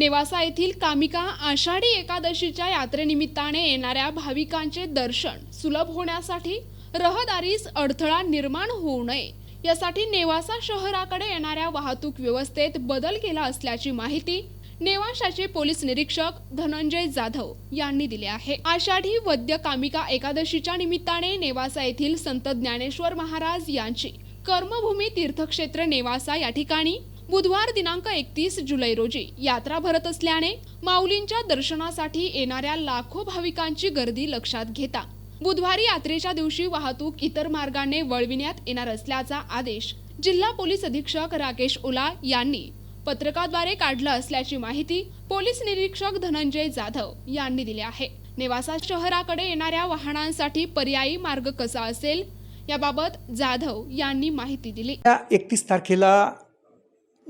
नेवासा येथील कामिका आषाढी एकादशीच्या यात्रेनिमित्ताने येणाऱ्या भाविकांचे दर्शन सुलभ होण्यासाठी रहदारीस अडथळा निर्माण होऊ नये. यासाठी नेवासा शहराकडे येणाऱ्या वाहतूक व्यवस्थेत बदल केला असल्याची माहिती नेवाशाचे पोलीस निरीक्षक धनंजय जाधव यांनी दिले आहे. आषाढी वद्य कामिका एकादशीच्या निमित्ताने नेवासा येथील संत ज्ञानेश्वर महाराज यांची कर्मभूमी तीर्थक्षेत्र नेवासा या ठिकाणी बुधवार दिनांक एकतीस जुलै रोजी यात्रा भरत असल्याने माऊलींच्या दर्शनासाठी येणाऱ्या लाखो भाविकांची गर्दी लक्षात घेता बुधवारी यात्रेच्या दिवशी वाहतूक इतर मार्गाने वळविण्यात येणार असल्याचा आदेश जिल्हा पोलीस अधीक्षक राकेश ओला यांनी पत्रकाद्वारे काढला असल्याची माहिती पोलीस निरीक्षक धनंजय जाधव यांनी दिली आहे. नेवासा शहराकडे येणाऱ्या वाहनांसाठी पर्यायी मार्ग कसा असेल? याबाबत जाधव यांनी माहिती दिली. एकतीस तारखेला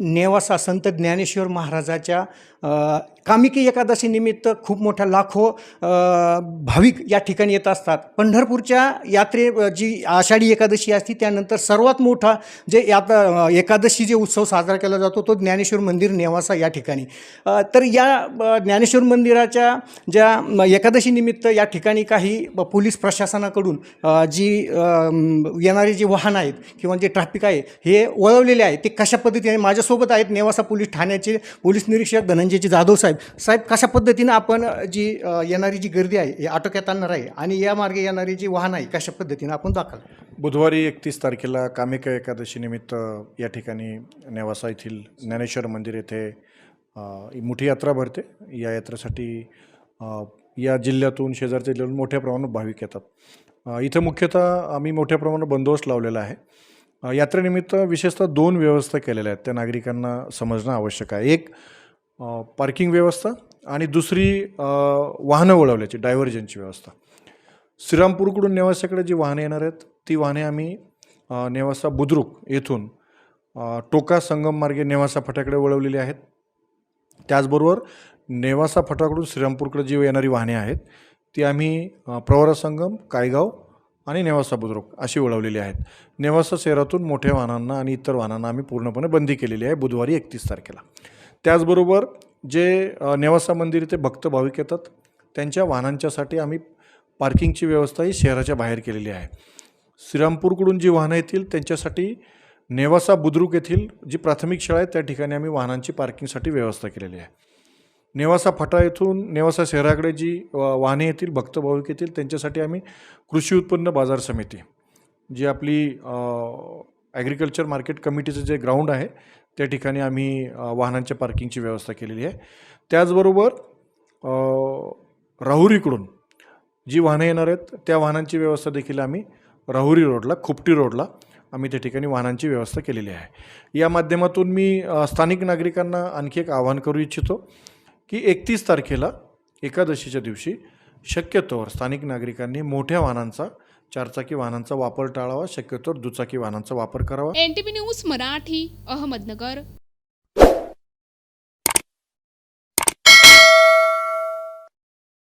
नेवासा संत ज्ञानेश्वर महाराजाच्या कामिकी एकादशी निमित्त खूप मोठ्या लाखो भाविक या ठिकाणी येत असतात. पंढरपूरच्या यात्रे जी आषाढी एकादशी असते त्यानंतर सर्वात मोठा जे यात एकादशी जे उत्सव साजरा केला जातो तो ज्ञानेश्वर मंदिर नेवासा या ठिकाणी. तर या ज्ञानेश्वर मंदिराच्या ज्या एकादशीनिमित्त एकादशी निमित्त या ठिकाणी काही पोलीस प्रशासनाकडून जी येणारी जी वाहनं आहेत किंवा जे ट्रॅफिक आहे हे वळवलेले आहे ते कशा पद्धतीने माझ्या माझ्यासोबत आहेत नेवासा पोलीस ठाण्याचे पोलीस निरीक्षक धनंजयजी जाधव साहेब. साहेब कशा पद्धतीनं आपण जी येणारी जी गर्दी आहे हे आटोक्यात आणणार आहे आणि या मार्गे येणारी जी वाहन आहे कशा पद्धतीनं आपण दाखल? बुधवारी एकतीस तारखेला कामिका एकादशीनिमित्त या ठिकाणी नेवासा येथील ज्ञानेश्वर मंदिर येथे मोठी यात्रा भरते. या यात्रेसाठी या जिल्ह्यातून शेजारच्या जिल्ह्यातून मोठ्या प्रमाणात भाविक येतात. इथं मुख्यतः आम्ही मोठ्या प्रमाणात बंदोबस्त लावलेला आहे. यात्रेनिमित्त विशेषतः दोन व्यवस्था केलेल्या आहेत त्या नागरिकांना समजणं आवश्यक आहे. एक पार्किंग व्यवस्था आणि दुसरी वाहनं वळवल्याची डायव्हर्जनची व्यवस्था. श्रीरामपूरकडून नेवासाकडे जी वाहने येणार आहेत ती वाहने आम्ही नेवासा बुद्रुक येथून टोका संगम मार्गे नेवासा फटाकडे वळवलेली आहेत. त्याचबरोबर नेवासा फटाकडून श्रीरामपूरकडे जी येणारी वाहने आहेत ती आम्ही प्रवरा संगम कायगाव आणि नेवासा बुद्रुक अशी वळवलेली आहेत. नेवासा शहरातून मोठ्या वाहनांना आणि इतर वाहनांना आम्ही पूर्णपणे बंदी केलेली आहे बुधवारी एकतीस तारखेला. त्याचबरोबर जे नेवासा मंदिर इथे भक्त भाविक येतात त्यांच्या वाहनांच्यासाठी आम्ही पार्किंगची व्यवस्था ही शहराच्या बाहेर केलेली आहे. श्रीरामपूरकडून जी वाहनं येतील त्यांच्यासाठी नेवासा बुद्रुक येथील जी प्राथमिक शाळा आहे त्या ठिकाणी आम्ही वाहनांची पार्किंगसाठी व्यवस्था केलेली आहे. नेवासा फटा येथून नेवासा शहराकडे जी वाहने येतील भक्त भाविक येतील त्यांच्यासाठी आम्ही कृषी उत्पन्न बाजार समिती जी आपली ॲग्रिकल्चर मार्केट कमिटीचं जे ग्राउंड आहे त्या ठिकाणी आम्ही वाहनांच्या पार्किंगची व्यवस्था केलेली आहे. त्याचबरोबर राहुरीकडून जी वाहनं येणार आहेत त्या वाहनांची व्यवस्था देखील आम्ही राहुरी रोडला खुपटी रोडला आम्ही त्या ठिकाणी वाहनांची व्यवस्था केलेली आहे. या माध्यमातून मी स्थानिक नागरिकांना आणखी एक आवाहन करू इच्छितो की एकतीस तारखेला एकादशीच्या दिवशी शक्यतोवर स्थानिक नागरिकांनी मोठ्या वाहनांचा चारचाकी वाहनांचा वापर टाळावा शक्यतोवर दुचाकी वाहनांचा वापर करावा. NTV news Marathi Ahmednagar.